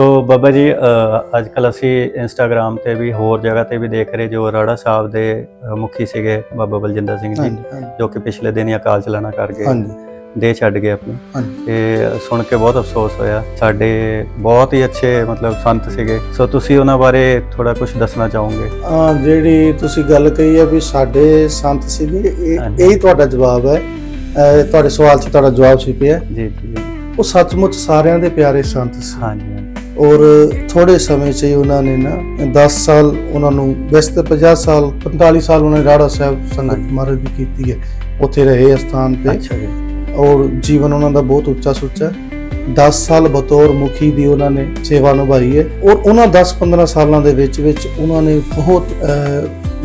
ਤੋ ਬਾਬਾ ਜੀ ਅੱਜ ਕੱਲ ਅਸੀਂ ਇੰਸਟਾਗ੍ਰam ਤੇ ਵੀ ਹੋਰ ਜਗ੍ਹਾ ਤੇ ਵੀ ਦੇਖ ਰਹੇ ਜੋ ਰਾੜਾ ਸਾਹਿਬ ਦੇ ਮੁਖੀ ਸੀਗੇ ਬਾਬਾ ਬਲਜਿੰਦਰ ਸਿੰਘ ਜੀ ਜੋ ਕਿ ਪਿਛਲੇ ਦਿਨ ਹੀ ਅਕਾਲ ਚਲਾਣਾ ਕਰ ਗਏ। ਦੇ ਛੱਡ ਗਏ ਆਪਣੀ। ਤੇ ਸੁਣ ਕੇ ਬਹੁਤ ਅਫਸੋਸ ਹੋਇਆ। ਸਾਡੇ ਬਹੁਤ ਹੀ ਅੱਛੇ ਮਤਲਬ ਸੰਤ ਸੀਗੇ। ਸੋ ਤੁਸੀਂ ਉਹਨਾਂ ਬਾਰੇ ਥੋੜਾ ਕੁਝ ਦੱਸਣਾ ਚਾਹੋਗੇ? ਜਿਹੜੀ ਤੁਸੀਂ ਗੱਲ ਕਹੀ ਹੈ ਵੀ ਸਾਡੇ ਸੰਤ ਸੀਗੇ ਇਹ ਹੀ ਤੁਹਾਡਾ ਜਵਾਬ ਹੈ। ਤੁਹਾਡੇ ਸਵਾਲ 'ਚ ਤੁਹਾਡਾ ਜਵਾਬ ਛਿਪਿਆ। ਹੈ। ਜੀ ਜੀ। ਉਹ ਸੱਚਮੁੱਚ ਸਾਰਿਆਂ ਦੇ ਪਿਆਰੇ ਸੰਤ ਸੀ। ਹਾਂਜੀ। ਔਰ ਥੋੜੇ ਸਮੇਂ 'ਚ ਹੀ ਉਹਨਾਂ ਨੇ ਨਾ 10 ਸਾਲ ਉਹਨਾਂ ਨੂੰ ਵੈਸੇ ਤਾਂ 50 ਸਾਲ 45 ਸਾਲ ਉਹਨਾਂ ਨੇ ਰਾੜਾ ਸਾਹਿਬ ਸੰਗਤ। ਮਹਾਰਾਜ ਦੀ ਕੀਤੀ ਹੈ। ਉੱਥੇ ਰਹੇ ਸਥਾਨ ਤੇ। ਅੱਛਾ ਜੀ। ਔਰ ਜੀਵਨ ਉਹਨਾਂ ਦਾ ਬਹੁਤ ਉੱਚਾ ਸੁੱਚਾ ਹੈ। 10 ਸਾਲ ਬਤੌਰ ਮੁਖੀ ਦੀ ਉਹਨਾਂ ਨੇ ਸੇਵਾ ਨਿਭਾਈ ਹੈ। ਔਰ ਉਹਨਾਂ 10-15 ਸਾਲਾਂ ਦੇ ਵਿੱਚ ਵਿੱਚ ਉਹਨਾਂ ਨੇ ਬਹੁਤ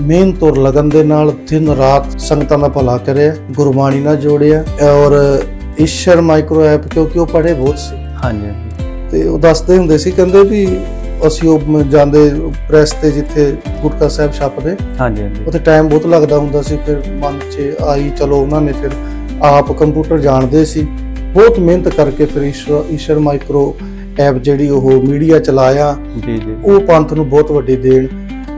ਮਿਹਨਤ ਔਰ ਲਗਨ ਦੇ ਨਾਲ ਦਿਨ ਰਾਤ ਸੰਗਤਾਂ ਦਾ ਭਲਾ ਕਰਿਆ ਗੁਰਬਾਣੀ ਨਾਲ ਜੋੜਿਆ ਔਰ ਈਸ਼ਰ ਮਾਈਕਰੋ ਐਪ ਕਿਉਂਕਿ ਉਹ ਪੜ੍ਹੇ ਬਹੁਤ ਸੀ। ਹਾਂਜੀ। ਤੇ ਉਹ ਦੱਸਦੇ ਹੁੰਦੇ ਸੀ ਕਹਿੰਦੇ ਵੀ ਅਸੀਂ ਉਹ ਜਾਂਦੇ ਪ੍ਰੈਸ ਤੇ ਜਿੱਥੇ ਗੁਟਕਾ ਸਾਹਿਬ ਛਪਦੇ। ਹਾਂਜੀ ਹਾਂਜੀ। ਉੱਥੇ ਟਾਈਮ ਬਹੁਤ ਲੱਗਦਾ ਹੁੰਦਾ ਸੀ ਫਿਰ ਮਨ 'ਚ ਆਈ ਚਲੋ ਉਹਨਾਂ ਨੇ ਫਿਰ ਆਪ ਕੰਪਿਊਟਰ ਜਾਣਦੇ ਸੀ। ਬਹੁਤ ਮਿਹਨਤ ਕਰਕੇ ਫਿਰ ਈਸ਼ਰ ਮਾਈਕਰੋ ਐਪ ਜਿਹੜੀ ਉਹ ਮੀਡੀਆ ਚਲਾਇਆ। ਜੀ ਜੀ। ਉਹ ਪੰਥ ਨੂੰ ਬਹੁਤ ਵੱਡੀ ਦੇਣ।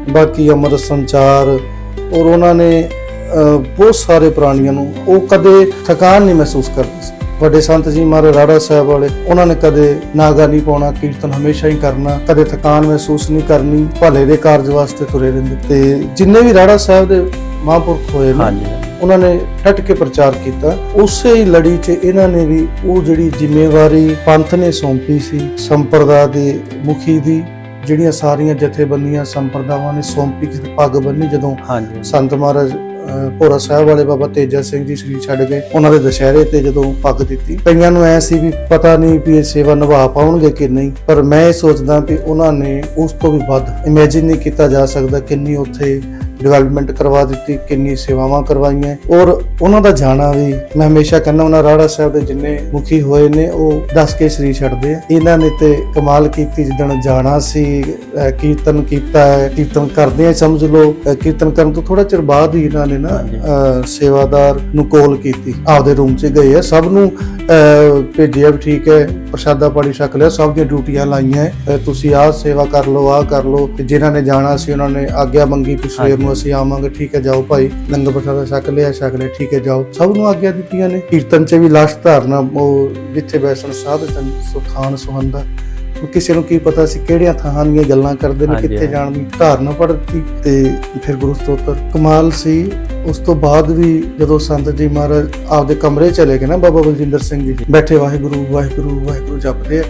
ਬਾਕੀ ਅਮਰ ਸੰਚਾਰ ਔਰ ਉਹਨਾਂ ਨੇ ਬਹੁਤ ਸਾਰੇ ਪ੍ਰਾਣੀਆਂ ਨੂੰ ਉਹ ਕਦੇ ਥਕਾਨ ਨਹੀਂ ਮਹਿਸੂਸ ਕਰਦੇ ਸੀ। ਵੱਡੇ ਸੰਤ ਜੀ ਮਹਾਰਾਜ ਰਾੜਾ ਸਾਹਿਬ ਵਾਲੇ ਉਹਨਾਂ ਨੇ ਕਦੇ ਨਾਗਾ ਨਹੀਂ ਪਾਉਣਾ ਕੀਰਤਨ ਹਮੇਸ਼ਾ ਹੀ ਕਰਨਾ ਕਦੇ ਥਕਾਨ ਮਹਿਸੂਸ ਨਹੀਂ ਕਰਨੀ ਭਲੇ ਦੇ ਕਾਰਜ ਵਾਸਤੇ ਤੁਰੇ ਰਹਿੰਦੇ। ਤੇ ਜਿੰਨੇ ਵੀ ਰਾੜਾ ਸਾਹਿਬ ਦੇ ਮਹਾਂਪੁਰਖ ਹੋਏ ਨੇ। ਉਹਨਾਂ ਨੇ ਟੱਟ ਕੇ ਪ੍ਰਚਾਰ ਕੀਤਾ। ਉਸੇ ਹੀ ਲੜੀ 'ਚ ਇਹਨਾਂ ਨੇ ਵੀ ਉਹ ਜਿਹੜੀ ਜ਼ਿੰਮੇਵਾਰੀ ਪੰਥ ਨੇ ਸੌਂਪੀ ਸੀ ਸੰਪਰਦਾ ਦੇ ਮੁਖੀ ਦੀ ਜਿਹੜੀਆਂ ਸਾਰੀਆਂ ਜਥੇਬੰਦੀਆਂ ਸੰਪਰਦਾਵਾਂ ਨੇ ਸੌਂਪੀ ਕਿ ਪੱਗ ਬੰਨੀ ਜਦੋਂ ਸੰਤ ਮਹਾਰਾਜ ਭੋਰਾ ਸਾਹਿਬ ਵਾਲੇ ਬਾਬਾ ਤੇਜਾ ਸਿੰਘ ਜੀ ਸ੍ਰੀ ਛੱਡ ਗਏ। ਉਹਨਾਂ ਦੇ ਦੁਸ਼ਹਿਰੇ ਤੇ ਜਦੋਂ ਪੱਗ ਦਿੱਤੀ। ਕਈਆਂ ਨੂੰ ਐ ਸੀ ਵੀ ਪਤਾ ਨਹੀਂ ਵੀ ਇਹ ਸੇਵਾ ਨਿਭਾ ਪਾਉਣਗੇ ਕਿ ਨਹੀਂ। ਪਰ ਮੈਂ ਇਹ ਸੋਚਦਾ ਵੀ ਉਹਨਾਂ ਨੇ ਉਸ ਤੋਂ ਵੀ ਵੱਧ ਇਮੇਜਿਨ ਨਹੀਂ ਕੀਤਾ ਜਾ ਸਕਦਾ ਕਿੰਨੀ ਉੱਥੇ ਡਿਵੈਲਪਮੈਂਟ ਕਰਵਾ ਦਿੱਤੀ ਕਿੰਨੀ ਸੇਵਾਵਾਂ ਕਰਵਾਈਆਂ। ਔਰ ਉਹਨਾਂ ਦਾ ਜਾਣਾ ਵੀ ਮੈਂ ਹਮੇਸ਼ਾ ਕਹਿੰਦਾ ਉਹਨਾਂ ਰਾੜਾ ਸਾਹਿਬ ਦੇ ਜਿੰਨੇ ਮੁਖੀ ਹੋਏ ਨੇ ਉਹ ਦੱਸ ਕੇ ਸ੍ਰੀ ਛੱਡਦੇ ਆ। ਇਹਨਾਂ ਨੇ ਤੇ ਕਮਾਲ ਕੀਤੀ ਜਿੱਦਣ ਜਾਣਾ ਸੀ ਕੀਰਤਨ ਕੀਤਾ ਹੈ ਕੀਰਤਨ ਕਰਦੇ ਆ ਸਮਝ ਲਓ। ਕੀਰਤਨ ਕਰਨ ਤੋਂ ਥੋੜਾ ਚਿਰ ਬਾਅਦ ਹੀ ਇਹਨਾਂ ਨੇ ਨਾ ਸੇਵਾਦਾਰ ਨੂੰ ਕਾਲ ਕੀਤੀ। ਆਪਦੇ ਰੂਮ 'ਚ ਗਏ ਆ। ਸਭ ਨੂੰ ਭੇਜਿਆ ਵੀ ਠੀਕ ਹੈ, ਪ੍ਰਸ਼ਾਦਾ ਪਾਣੀ ਛਕ ਲਿਆ, ਸਭ ਦੀਆਂ ਡਿਊਟੀਆਂ ਲਾਈਆਂ ਤੁਸੀਂ ਆਹ ਸੇਵਾ ਕਰ ਲਓ, ਆਹ ਕਰ ਲਓ। ਤੇ ਜਿਨ੍ਹਾਂ ਨੇ ਜਾਣਾ ਸੀ ਉਹਨਾਂ ਨੇ ਆਗਿਆ ਮੰਗੀ ਕਿ ਸਵੇਰ ਨੂੰ ਅਸੀਂ ਆਵਾਂਗੇ। ਠੀਕ ਹੈ, ਜਾਓ ਭਾਈ, ਲੰਗਰ ਪ੍ਰਸ਼ਾਦਾ ਛਕ ਲਿਆ ਛਕ ਲਿਆ, ਠੀਕ ਹੈ, ਜਾਓ। ਸਭ ਨੂੰ ਆਗਿਆ ਦਿੱਤੀਆਂ ਨੇ। ਕੀਰਤਨ 'ਚ ਵੀ ਲਾਸ਼ ਧਾਰਨਾ, ਉਹ ਜਿੱਥੇ ਬੈਸਣ ਸਾਧ ਜਨ ਸੁਖਾਨ ਸੁਹੰਦਾ ਕਿਸੇ ਨੂੰ ਕੀ ਪਤਾ ਸੀ ਕਿਹੜੀਆਂ ਥਾਂ ਦੀਆਂ ਗੱਲਾਂ ਕਰਦੇ ਨੇ ਕਿੱਥੇ। ਜਾਣ ਦੀ ਧਾਰਨਾ ਪੜਤੀ ਤੇ ਫਿਰ ਗੁਰੂ ਸਤੋਤਰ ਕਮਾਲ ਸੀ। ਉਸ ਤੋਂ ਬਾਅਦ ਵੀ ਜਦੋਂ ਸੰਤ ਜੀ ਮਹਾਰਾਜ ਆਪਦੇ ਕਮਰੇ ਚਲੇ ਗਏ ਨਾ ਬਾਬਾ ਬਲਜਿੰਦਰ ਸਿੰਘ ਜੀ ਬੈਠੇ ਵਾਹਿਗੁਰੂ ਵਾਹਿਗੁਰੂ ਵਾਹਿਗੁਰੂ ਜਪਦੇ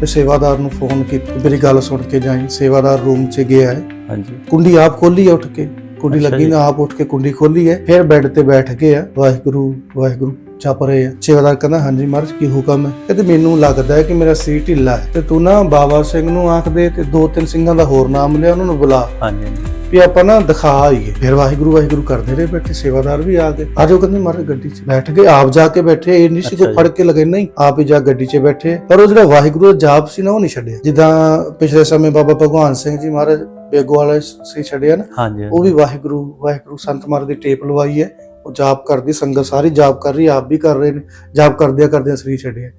ਤੇ ਸੇਵਾਦਾਰ ਨੂੰ ਫੋਨ ਕੀਤਾ ਮੇਰੀ ਗੱਲ ਸੁਣ ਕੇ ਜਾਈ ਸੇਵਾਦਾਰ ਰੂਮ 'ਚ ਗਿਆ। ਹੈ ਹਾਂਜੀ। ਕੁੰਡੀ ਆਪ ਖੋਲੀ ਉੱਠ ਕੇ। ਕੁੰਡੀ ਲੱਗੀ। ਨਾ ਆਪ ਉੱਠ ਕੇ ਕੁੰਡੀ ਖੋਲੀ ਹੈ ਫਿਰ ਬੈੱਡ ਤੇ ਬੈਠ ਗਏ ਆ। ਵਾਹਿਗੁਰੂ ਵਾਹਿਗੁਰੂ ਜਪ ਰਹੇ ਆ। ਸੇਵਾਦਾਰ ਕਹਿੰਦਾ ਹਾਂਜੀ ਮਹਾਰਾਜ ਕੀ ਹੁਕਮ ਹੈ? ਕਹਿੰਦੇ ਮੈਨੂੰ ਲੱਗਦਾ ਹੈ ਕਿ ਮੇਰਾ ਸੀਰ ਢਿੱਲਾ ਹੈ। ਤੇ ਤੂੰ ਨਾ ਬਾਬਾ ਸਿੰਘ ਨੂੰ ਆਖ ਦੇ ਤੇ ਦੋ ਤਿੰਨ ਸਿੰਘਾਂ ਦਾ ਹੋਰ ਨਾਮ ਲਿਆ ਉਹਨਾਂ ਨੂੰ ਬੁਲਾ। ਹਾਂਜੀ। ਵੀ ਆਪਾਂ ਨਾ ਦਿਖਾ ਆਈਏ। ਫਿਰ ਵਾਹਿਗੁਰੂ ਵਾਹਿਗੁਰੂ ਕਰਦੇ ਰਹੇ ਬੈਠੇ ਸੇਵਾਦਾਰ ਵੀ ਆ ਗਏ। ਆਜੋ ਕਹਿੰਦੇ ਮਾਰੇ ਗੱਡੀ 'ਚ ਬੈਠ ਗਏ। ਆਪ ਜਾ ਕੇ ਬੈਠੇ ਇਹ ਨਹੀਂ ਸੀ ਕੋਈ। ਫੜ ਕੇ ਲਗੇ ਨਹੀਂ ਆਪ ਹੀ ਜਾ ਗੱਡੀ 'ਚ ਬੈਠੇ। ਪਰ ਉਹ ਜਿਹੜਾ ਵਾਹਿਗੁਰੂ ਦਾ ਜਾਪ ਸੀ ਨਾ ਉਹ ਨਹੀਂ ਛੱਡਿਆ। ਜਿੱਦਾਂ ਪਿਛਲੇ ਸਮੇਂ ਬਾਬਾ ਭਗਵਾਨ ਸਿੰਘ ਜੀ ਮਹਾਰਾਜ ਬੇਗੋ ਵਾਲੇ ਸੀ ਛੱਡਿਆ ਨਾ ਹਾਂਜੀ ਉਹ ਵੀ ਵਾਹਿਗੁਰੂ ਵਾਹਿਗੁਰੂ ਸੰਤ ਮਹਾਰਾਜ ਦੀ ਟੇਪ ਲਵਾਈ ਹੈ। ਉਹ ਜਾਪ ਕਰਦੀ ਸੰਗਤ ਸਾਰੀ ਜਾਪ ਕਰ ਰਹੀ ਆਪ ਵੀ ਕਰ ਰਹੇ ਨੇ। ਜਾਪ ਕਰਦਿਆਂ ਕਰਦਿਆਂ ਸਰੀਰ ਛੱਡਿਆ।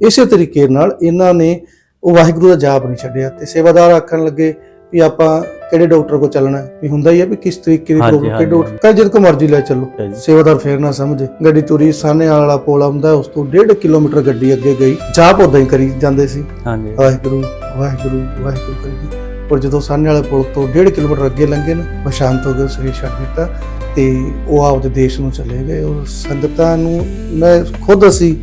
ਇਸੇ ਤਰੀਕੇ ਨਾਲ ਇਹਨਾਂ ਨੇ ਉਹ ਵਾਹਿਗੁਰੂ ਦਾ ਜਾਪ ਨਹੀਂ ਛੱਡਿਆ ਤੇ ਸੇਵਾਦਾਰ ਆਖਣ ਲੱਗੇ ਵੀ ਆਪਾਂ ਕਿਹੜੇ ਡਾਕਟਰ ਕੋਲ ਚੱਲਣਾ? ਵੀ ਹੁੰਦਾ ਹੀ ਹੈ ਵੀ ਕਿਸ ਤਰੀਕੇ ਦੀ ਪ੍ਰੋਬਲਮ ਹਾਂਜੀ, ਕਿ ਡਾਕਟਰ ਕਹੇ ਜਦ ਕੋ ਮਰਜ਼ੀ ਲੈ ਚੱਲੋ। ਸੇਵਾਦਾਰ ਫੇਰ ਨਾ ਸਮਝੇ। ਗੱਡੀ ਤੁਰੀ ਸਾਹਨੇ ਵਾਲਾ ਪੁਲ ਆਉਂਦਾ ਉਸ ਤੋਂ 1.5 ਕਿਲੋਮੀਟਰ ਗੱਡੀ ਅੱਗੇ ਗਈ। ਜਾਪ ਉਦਾਂ ਹੀ ਕਰੀ ਜਾਂਦੇ ਸੀ। ਹਾਂਜੀ। ਵਾਹਿਗੁਰੂ ਵਾਹਿਗੁਰੂ ਵਾਹਿਗੁਰੂ ਕਰੀ। ਪਰ ਜਦੋਂ ਸਾਹਮਣੇ ਵਾਲੇ ਪੁਲ ਤੋਂ 1.5 ਕਿਲੋਮੀਟਰ ਅੱਗੇ ਲੰਘੇ ਨਾ ਉਹ ਸ਼ਾਂਤ ਹੋ ਗਏ ਸਰੀਰ ਛੱਡ ਦਿੱਤਾ ਤੇ ਉਹ ਆਪਦੇ ਦੇਸ਼ ਨੂੰ ਚਲੇ ਗਏ। ਔਰ ਸੰਗਤਾਂ ਨੂੰ ਮੈਂ ਖੁਦ ਅਸੀਂ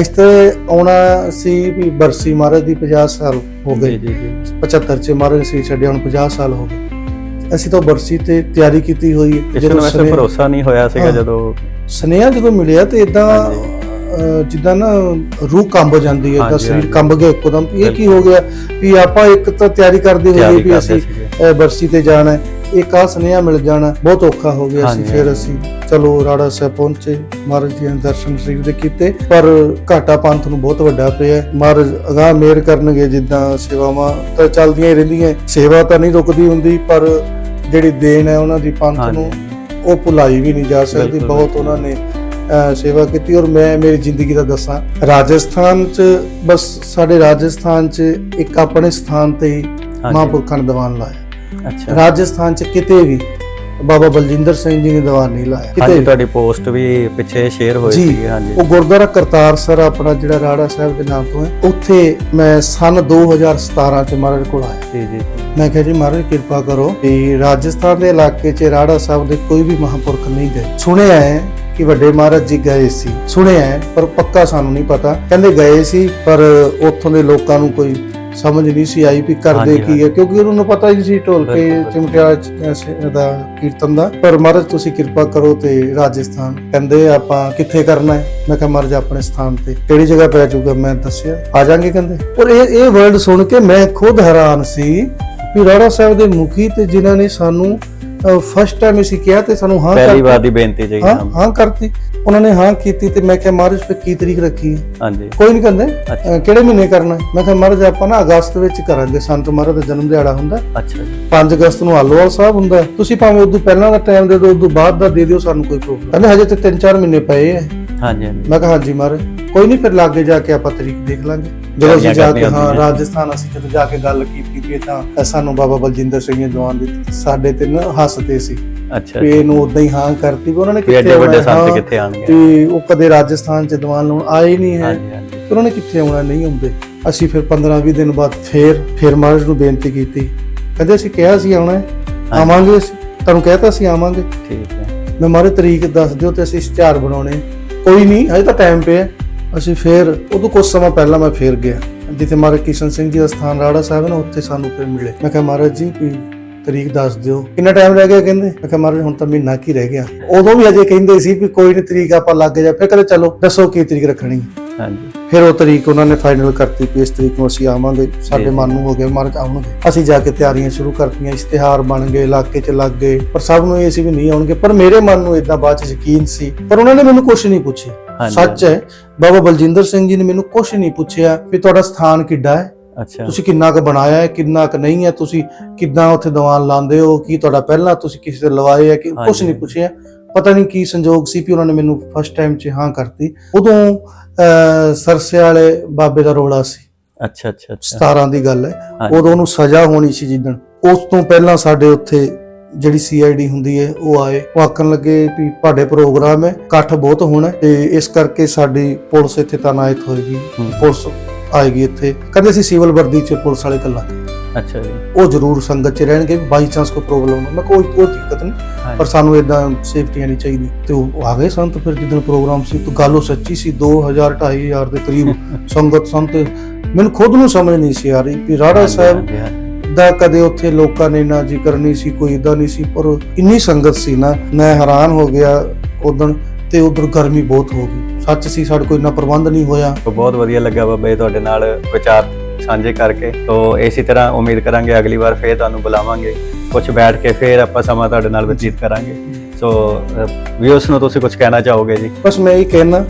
ਇਸ ਤੇ ਆਉਣਾ ਸੀ ਵੀ ਬਰਸੀ ਮਹਾਰਾਜ ਦੀ 50 ਸਾਲ ਹੋ ਗਏ। ਜੀ ਜੀ 75 ਚ ਮਹਾਰਾਜ ਨੇ ਸਰੀਰ ਛੱਡਿਆ ਹੁਣ 50 ਸਾਲ ਹੋ ਗਏ। ਅਸੀਂ ਤਾਂ ਬਰਸੀ ਤੇ ਤਿਆਰੀ ਕੀਤੀ ਹੋਈ ਹੈ। ਨੂੰ ਵੈਸੇ ਭਰੋਸਾ ਨਹੀਂ ਹੋਇਆ ਸੀਗਾ। ਜਦੋਂ ਸੁਨੇਹਾ ਜਦੋਂ ਮਿਲਿਆ ਤੇ ਇਦਾਂ ਜਿੱਦਾਂ ਨਾ ਰੂਹ ਕੰਬ ਜਾਂਦੀ ਹੈ ਤਾਂ ਹਾਂਜੀ, ਸਰੀਰ ਹਾਂਜੀ। ਕੰਬ ਗਿਆ ਇੱਕਦਮ ਇਹ ਕੀ ਹੋ ਗਿਆ ਵੀ ਆਪਾਂ ਇੱਕ ਤਾਂ ਤਿਆਰੀ ਕਰਦੇ ਹੋਈਏ ਤਿਆਰੀ ਵੀ ਕਰਦੇ ਅਸੀਂ ਸੀਗੇ ਅਹ, ਬਰਸੀ ਤੇ ਜਾਣਾ ਹੈ ਇੱਕ ਆ ਸੁਨੇਹਾ ਮਿਲ ਜਾਣਾ ਬਹੁਤ ਔਖਾ ਹੋ ਗਿਆ ਸੀ ਹਾਂਜੀ, ਫਿਰ ਹਾਂਜੀ। ਅਸੀਂ ਚਲੋ ਰਾੜਾ ਸਾਹਿਬ ਪਹੁੰਚੇ ਮਹਾਰਾਜ ਜੀ ਦੇ ਦਰਸ਼ਨ ਸਰੀਰ ਦੇ ਕੀਤੇ ਪਰ ਘਾਟਾ ਪੰਥ ਨੂੰ ਬਹੁਤ ਵੱਡਾ ਪਿਆ ਮਹਾਰਾਜ ਅਗਾਹ ਮੇਰ ਕਰਨਗੇ ਜਿੱਦਾਂ ਸੇਵਾਵਾਂ ਤਾਂ ਚੱਲਦੀਆਂ ਹੀ ਰਹਿੰਦੀਆਂ ਸੇਵਾ ਤਾਂ ਨਹੀਂ ਰੁਕਦੀ ਹੁੰਦੀ ਪਰ ਜਿਹੜੀ ਦੇਣ ਹੈ ਉਹਨਾਂ ਦੀ ਪੰਥ ਹਾਂਜੀ ਨੂੰ ਉਹ ਭੁਲਾਈ ਵੀ ਨਹੀਂ ਜਾ ਸਕਦੀ ਬਿਲਕੁਲ, ਬਹੁਤ ਬਿਲਕੁਲ। ਉਹਨਾਂ ਨੇ ਸੇਵਾ ਕੀਤੀ ਔਰ ਮੈਂ ਮੇਰੀ ਜ਼ਿੰਦਗੀ ਦਾ ਦੱਸਾਂ। ਰਾਜਸਥਾਨ ਚ ਬਸ ਸਾਡੇ ਰਾਜਸਥਾਨ ਚ ਇੱਕ ਆਪਣੇ ਸਥਾਨ ਤੇ ਹੀ। ਮਹਾਂਪੁਰਖਾਂ ਨੇ ਦੀਵਾਨ ਲਾਇਆ। ਅੱਛਾ। ਰਾਜਸਥਾਨ ਚ ਕਿਤੇ ਵੀ ਬਾਬਾ ਬਲਜਿੰਦਰ ਸਿੰਘ ਜੀ ਨੇ ਦੀਵਾਨ ਨਹੀਂ ਲਾਇਆ। ਕਿਤੇ। ਤੁਹਾਡੀ ਪੋਸਟ ਵੀ ਪਿੱਛੇ ਸ਼ੇਅਰ ਹੋਈ ਸੀ ਹਾਂਜੀ। ਉਹ ਗੁਰਦੁਆਰਾ ਕਰਤਾਰ ਸਰ ਆਪਣਾ ਜਿਹੜਾ ਰਾੜਾ ਸਾਹਿਬ ਦੇ ਨਾਮ ਤੋਂ ਹੈ ਉੱਥੇ ਮੈਂ ਸਨ 2017 ਚ ਮਹਾਰਾਜ ਕੋਲ ਆਇਆ। ਜੀ ਜੀ। ਮੈਂ ਕਿਹਾ ਜੀ ਮਹਾਰਾਜ ਕਿਰਪਾ ਕਰੋ ਕਿ ਰਾਜਸਥਾਨ ਦੇ ਇਲਾਕੇ 'ਚ ਰਾੜਾ ਸਾਹਿਬ ਦੇ ਕੋਈ ਵੀ ਮਹਾਂਪੁਰਖ ਨਹੀਂ ਗਏ। ਸੁਣਿਆ ਹੈ ਕਿ ਵੱਡੇ ਮਹਾਰਾਜ ਜੀ ਗਏ ਸੀ। ਸੁਣਿਆ ਹੈ ਪਰ ਪੱਕਾ ਸਾਨੂੰ ਨਹੀਂ ਪਤਾ। ਕਹਿੰਦੇ ਗਏ ਸੀ ਪਰ ਉੱਥੋਂ ਦੇ ਲੋਕਾਂ ਨੂੰ ਕੋਈ ਸਮਝ ਨਹੀਂ ਸੀ ਆਈ ਵੀ ਕਰਦੇ ਕੀ ਹੈ ਕਿਉਂਕਿ ਉਹਨਾਂ ਨੂੰ ਪਤਾ ਹੀ ਨਹੀਂ ਸੀ ਢੋਲਕੇ ਬਿਲਕੁਲ। ਚਿਮਟਿਆ ਦਾ ਕੀਰਤਨ ਦਾ। ਪਰ ਮਹਾਰਾਜ ਤੁਸੀਂ ਕਿਰਪਾ ਕਰੋ ਤੇ ਰਾਜਸਥਾਨ ਕਹਿੰਦੇ ਆਪਾਂ ਕਿੱਥੇ ਕਰਨਾ ਹੈ? ਮੈਂ ਕਿਹਾ ਮਹਾਰਾਜ ਆਪਣੇ ਸਥਾਨ ਤੇ। ਕਿਹੜੀ ਜਗ੍ਹਾ ਪੈ ਜਾਊਗਾ ਮੈਂ ਦੱਸਿਆ। ਆ ਜਾਾਂਗੇ ਕਹਿੰਦੇ। ਔਰ ਇਹ ਇਹ ਵਰਡ ਸੁਣ ਕੇ ਮੈਂ ਖੁਦ ਹੈਰਾਨ ਸੀ ਵੀ ਰਾੜਾ ਸਾਹਿਬ ਦੇ ਮੁਖੀ ਤੇ ਜਿਨ੍ਹਾਂ ਨੇ ਸਾਨੂੰ ਫਸਟ ਟਾਈਮ ਅਸੀਂ ਕਿਹਾ ਤੇ ਸਾਨੂੰ ਹਾਂ ਪਹਿਲੀ। ਵਾਰ ਦੀ ਬੇਨਤੀ ਜੀ ਹਾਂ ਹਾਂ ਕਰਤੀ ਉਹਨਾਂ ਨੇ ਹਾਂ ਕੀਤੀ ਤੇ ਮੈਂ ਕਿਹਾ ਮਹਾਰਾਜ ਫਿਰ ਕੀ ਤਰੀਕ ਰੱਖੀ? ਹੈ ਹਾਂਜੀ। ਕੋਈ ਨਹੀਂ ਕਹਿੰਦੇ ਕਿਹੜੇ ਮਹੀਨੇ ਕਰਨਾ? ਮੈਂ ਕਿਹਾ ਮਹਾਰਾਜ ਆਪਾਂ ਨਾ ਅਗਸਤ ਵਿੱਚ ਕਰਾਂਗੇ ਸੰਤ ਮਹਾਰਾਜ ਦਾ ਜਨਮ ਦਿਹਾੜਾ ਹੁੰਦਾ। ਅੱਛਾ ਜੀ। 5 ਅਗਸਤ ਨੂੰ ਆਲੋਵਾਲ ਸਾਹਿਬ ਹੁੰਦਾ। ਤੁਸੀਂ ਭਾਵੇਂ ਉਦੋਂ ਪਹਿਲਾਂ ਦਾ ਟਾਈਮ ਦੇ ਦਿਓ ਉਦੋਂ ਬਾਅਦ ਦਾ ਦੇ ਦਿਓ ਸਾਨੂੰ ਕੋਈ ਪ੍ਰੋਬਲਮ ਕਹਿੰਦੇ ਹਜੇ ਤੇ 3-4 ਮਹੀਨੇ ਪਏ ਐ। ਹਾਂਜੀ ਹਾਂਜੀ। ਮੈਂ ਕਿਹਾ ਹਾਂਜੀ ਮਹਾਰਾਜ। ਕੋਈ ਨਹੀਂ ਫਿਰ ਲਾਗੇ ਜਾ ਕੇ ਆਪਾਂ ਤਰੀਕ ਦੇਖ ਲਾਂਗੇ। ਜਦੋਂ ਅਸੀਂ ਜਾ ਕੇ ਹਾਂ। ਰਾਜਸਥਾਨ ਅਸੀਂ ਜਦੋਂ ਜਾ ਕੇ ਗੱਲ ਕੀਤੀ ਵੀ ਤਾਂ ਸਾਨੂੰ ਬਾਬਾ ਬਲਜਿੰਦਰ ਸਿੰਘ ਨੇ ਜਵਾਨ ਦਿੱਤੀ। ਸਾਡੇ ਤੇ ਨਾ ਹੱਸਦੇ ਸੀ। ਅੱਛਾ ਵੀ ਇਹਨੂੰ ਉਦਾਂ ਹੀ ਹਾਂ ਕਰਤੀ ਵੀ ਉਹਨਾਂ ਨੇ ਆਉਣਾ ਵੱਡੇ? ਸੰਤ ਕਿੱਥੇ ਆਣਗੇ ਤੇ ਉਹ ਕਦੇ ਰਾਜਸਥਾਨ ਚ ਦੀਵਾਨ ਲਾਉਣ ਆਏ ਨਹੀਂ ਹੈ। ਤੇ ਉਹਨਾਂ ਨੇ ਕਿੱਥੇ ਆਉਣਾ? ਨਹੀਂ ਹੁੰਦੇ ਅਸੀਂ ਫਿਰ 15-20 ਦਿਨ ਬਾਅਦ ਫੇਰ ਫਿਰ ਮਹਾਰਾਜ ਨੂੰ ਬੇਨਤੀ ਕੀਤੀ। ਕਹਿੰਦੇ ਅਸੀਂ ਕਿਹਾ ਸੀ ਆਉਣਾ ਹੈ। ਆਵਾਂਗੇ ਤੁਹਾਨੂੰ ਕਹਿਤਾ ਅਸੀਂ ਆਵਾਂਗੇ। ਠੀਕ ਹੈ। ਮੈਂ ਮਾਰੇ ਤਰੀਕ ਦੱਸ ਦਿਓ ਤੇ ਅਸੀਂ ਇਸ਼ਤਿਹਾਰ ਬਣਾਉਣੇ। ਕੋਈ ਨਹੀਂ ਹਜੇ ਤਾਂ ਟਾਈਮ ਪਿਆ। ਅਸੀਂ ਫੇਰ ਉਦੋਂ ਕੁਝ ਸਮਾਂ ਪਹਿਲਾਂ ਮੈਂ ਫੇਰ ਗਿਆ। ਜਿੱਥੇ ਮਾਰੇ ਕਿਸ਼ਨ ਸਿੰਘ ਜੀ ਦਾ ਸਥਾਨ ਰਾੜਾ ਸਾਹਿਬ ਨਾ ਉੱਥੇ ਸਾਨੂੰ ਫਿਰ ਮਿਲੇ। ਮੈਂ ਕਿਹਾ ਮਹਾਰਾਜ ਜੀ ਵੀ ਤਰੀਕ ਦੱਸ ਦਿਓ। ਕਿੰਨਾ ਟਾਈਮ ਰਹਿ ਗਿਆ ਕਹਿੰਦੇ? ਮੈਂ ਕਿਹਾ ਮਹਾਰਾਜ ਹੁਣ ਤਾਂ ਮਹੀਨਾ ਕੀ ਰਹਿ ਗਿਆ। ਉਦੋਂ ਵੀ ਅਜੇ ਕਹਿੰਦੇ ਸੀ ਵੀ ਕੋਈ ਨਹੀਂ ਤਰੀਕ ਆਪਾਂ ਲੱਗ ਜਾ। ਫਿਰ ਕਹਿੰਦੇ ਚਲੋ ਦੱਸੋ ਕੀ ਤਰੀਕ ਰੱਖਣੀ ਹਾਂਜੀ। ਫਿਰ ਉਹ ਤਰੀਕ ਉਹਨਾਂ ਨੇ ਫਾਈਨਲ ਕਰਤੀ ਕਿ ਇਸ ਤਰੀਕ ਨੂੰ ਅਸੀਂ ਆਵਾਂਗੇ। ਸਾਡੇ। ਮਨ ਨੂੰ ਹੋ ਗਿਆ ਮਹਾਰਾਜ ਆਉਣਗੇ। ਅਸੀਂ ਜਾ ਕੇ ਤਿਆਰੀਆਂ ਸ਼ੁਰੂ ਕਰਤੀਆਂ ਇਸ਼ਤਿਹਾਰ ਬਣ ਗਏ ਇਲਾਕੇ 'ਚ ਲੱਗ ਗਏ। ਪਰ ਸਭ ਨੂੰ ਇਹ ਸੀ ਵੀ ਨਹੀਂ ਆਉਣਗੇ। ਪਰ ਮੇਰੇ ਮਨ ਨੂੰ ਇਦਾਂ ਬਾਅਦ 'ਚ ਯਕੀਨ ਸੀ। ਪਰ ਉਹਨਾਂ ਨੇ ਮੈਨੂੰ ਕੁਝ ਨਹੀਂ ਪੁੱਛਿਆ। ਸੱਚ ਹੈ ਬਾਬਾ ਬਲਜਿੰਦਰ ਸਿੰਘ ਜੀ ਨੇ ਮੈਨੂੰ ਕੁਝ ਨਹੀਂ ਪੁੱਛਿਆ ਵੀ ਤੁਹਾਡਾ ਸਥਾਨ ਕਿੱਡਾ ਹੈ? ਅੱਛਾ। ਤੁਸੀਂ ਕਿੰਨਾ ਕੁ ਬਣਾਇਆ ਹੈ ਕਿੰਨਾ ਕੁ ਨਹੀਂ ਹੈ ਤੁਸੀਂ ਕਿੱਦਾਂ ਉੱਥੇ ਦੀਵਾਨ ਲਾਉਂਦੇ ਹੋ ਕੀ ਤੁਹਾਡਾ ਪਹਿਲਾਂ ਤੁਸੀਂ ਕਿਸੇ ਤੇ ਲਵਾਏ ਹੈ ਕਿ ਕੁਝ। ਨਹੀਂ ਪੁੱਛਿਆ। ਪਤਾ ਨਹੀਂ ਕੀ ਸੰਜੋਗ ਸੀ ਵੀ ਉਹਨਾਂ ਨੇ ਮੈਨੂੰ ਫਸਟ ਟਾਈਮ 'ਚ ਹਾਂ ਕਰਤੀ। ਉਦੋਂ ਸਰਸੇ ਵਾਲੇ ਬਾਬੇ ਦਾ ਰੋਲਾ ਸੀ। ਅੱਛਾ ਅੱਛਾ ਅੱਛਾ। 17 ਦੀ ਗੱਲ ਹੈ। ਉਦੋਂ ਉਹਨੂੰ ਸਜ਼ਾ ਹੋਣੀ ਸੀ ਜਿੱਦਣ। ਉਸ ਤੋਂ ਪਹਿਲਾਂ ਸਾਡੇ ਉੱਥੇ ਜਿਹੜੀ ਸੀਆਈਡੀ ਹੁੰਦੀ ਹੈ ਉਹ ਆਏ। ਉਹ ਆਖਣ ਲੱਗੇ ਵੀ ਤੁਹਾਡੇ ਪ੍ਰੋਗਰਾਮ ਹੈ ਇਕੱਠ ਬਹੁਤ ਹੋਣਾ ਤੇ ਇਸ ਕਰਕੇ ਸਾਡੀ ਪੁਲਿਸ ਇੱਥੇ ਤਾਇਨਾਤ ਹੋਏਗੀ। ਪੁਲਿਸ ਆਏਗੀ ਇੱਥੇ। ਕਹਿੰਦੇ ਅਸੀਂ ਸਿਵਲ ਵਰਦੀ ਚ ਪੁਲਿਸ ਵਾਲੇ ਕੱਲਾ ਅੱਛਾ ਜੀ। ਉਹ ਜ਼ਰੂਰ ਸੰਗਤ ਚ ਰਹਿਣਗੇ ਬਾਈ ਚਾਂਸ ਕੋਈ ਪ੍ਰੋਬਲਮ ਨਾ ਮੈਂ ਕੋਈ ਕੋਈ ਦਿੱਕਤ ਨਹੀਂ। ਪਰ ਸਾਨੂੰ ਇਦਾਂ ਸੇਫਟੀ ਨਹੀਂ ਚਾਹੀਦੀ। ਤੇ ਉਹ ਆ ਗਏ ਸੰਤ ਫਿਰ ਜਿੱਦਣ ਪ੍ਰੋਗਰਾਮ ਸੀ ਤਾਂ ਗੱਲ ਉਹ ਸੱਚੀ ਸੀ 2000 2500 ਦੇ ਕਰੀਬ ਸੰਗਤ ਸੰਤ। ਮੈਨੂੰ ਖੁਦ ਨੂੰ ਸਮਝ ਨਹੀਂ ਸੀ ਆ ਰਹੀ ਵੀ ਰਾੜਾ ਸਾਹਿਬ। ਦਾ ਕਦੇ ਉੱਥੇ ਲੋਕਾਂ ਨੇ ਨਾ ਜ਼ਿਕਰ ਨਹੀਂ ਸੀ ਕੋਈ ਇਦਾਂ ਨਹੀਂ ਸੀ ਪਰ ਇੰਨੀ ਸੰਗਤ ਸੀ ਨਾ ਮੈਂ ਹੈਰਾਨ ਹੋ ਗਿਆ। ਉਦੋਂ ਤੇ ਉਧਰ ਗਰਮੀ ਬਹੁਤ ਹੋ ਗਈ। ਸੱਚ ਸੀ ਸਾਡੇ ਕੋਈ ਇੰਨਾ ਪ੍ਰਬੰਧ ਨਹੀਂ ਹੋਇਆ। ਬਹੁਤ ਵਧੀਆ ਲੱਗਾ ਬਾਬਾ ਜੀ ਤੁਹਾਡੇ ਨਾਲ ਵਿਚਾਰ ਸਾਂਝੇ ਕਰਕੇ। ਤੋ ਇਸੇ ਤਰ੍ਹਾਂ ਉਮੀਦ ਕਰਾਂਗੇ ਅਗਲੀ ਵਾਰ ਫੇਰ ਤੁਹਾਨੂੰ ਬੁਲਾਵਾਂਗੇ। ਕੁਝ ਬੈਠ ਕੇ ਫੇਰ ਆਪਾਂ ਸਮਾਂ ਤੁਹਾਡੇ ਨਾਲ ਬਤੀਤ ਕਰਾਂਗੇ। ਸੋ ਵੀਅਰਸ ਨੂੰ ਤੁਸੀਂ ਕੁਝ ਕਹਿਣਾ ਚਾਹੋਗੇ ਜੀ? ਬਸ ਮੈਂ ਇਹ ਕਹਿਣਾ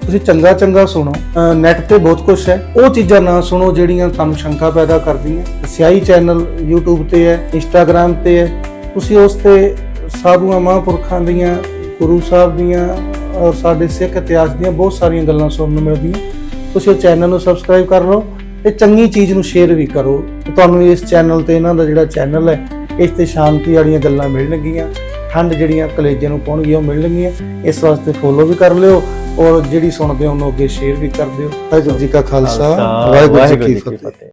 ਤੁਸੀਂ ਚੰਗਾ ਚੰਗਾ ਸੁਣੋ। ਨੈਟ ਤੇ ਬਹੁਤ ਕੁਝ ਹੈ। ਉਹ ਚੀਜ਼ਾਂ ਨਾ ਸੁਣੋ ਜਿਹੜੀਆਂ ਤੁਹਾਨੂੰ ਸ਼ੰਕਾ ਪੈਦਾ ਕਰਦੀਆਂ। ਸਿਆਹੀ ਚੈਨਲ YouTube ਤੇ ਹੈ Instagram ਤੇ ਹੈ। ਤੁਸੀਂ ਉਸ ਤੇ ਸਾਧੂਆਂ ਮਹਾਂਪੁਰਖਾਂ ਦੀਆਂ ਗੁਰੂ ਸਾਹਿਬ ਦੀਆਂ ਔਰ ਸਾਡੇ ਸਿੱਖ ਇਤਿਹਾਸ ਦੀਆਂ ਬਹੁਤ ਸਾਰੀਆਂ ਗੱਲਾਂ ਸੁਣਨ ਨੂੰ ਮਿਲਦੀਆਂ। ਤੁਸੀਂ ਉਹ ਚੈਨਲ ਨੂੰ ਸਬਸਕ੍ਰਾਈਬ ਕਰ ਲਓ ਤੇ ਚੰਗੀ ਚੀਜ਼ ਨੂੰ ਸ਼ੇਅਰ ਵੀ ਕਰੋ। ਤੁਹਾਨੂੰ ਇਸ ਚੈਨਲ ਤੇ ਇਹਨਾਂ ਦਾ ਜਿਹੜਾ ਚੈਨਲ ਹੈ ਇਸ ਤੇ ਸ਼ਾਂਤੀ ਵਾਲੀਆਂ ਗੱਲਾਂ ਮਿਲਣਗੀਆਂ। ਠੰਡ ਜਿਹੜੀਆਂ ਕਲੇਜੇ ਨੂੰ ਪਾਉਣਗੀਆਂ ਉਹ ਮਿਲਣਗੀਆਂ। ਇਸ ਵਾਸਤੇ ਫੋਲੋ ਵੀ ਕਰ ਲਿਓ ਔਰ ਜਿਹੜੀ ਸੁਣਦੇ ਹੋ ਉਹਨੂੰ ਅੱਗੇ ਸ਼ੇਅਰ ਵੀ ਕਰ ਦਿਓ। ਵਾਹਿਗੁਰੂ ਜੀ ਕਾ ਖਾਲਸਾ ਵਾਹਿਗੁਰੂ ਜੀ ਕੀ ਫਤਿਹ।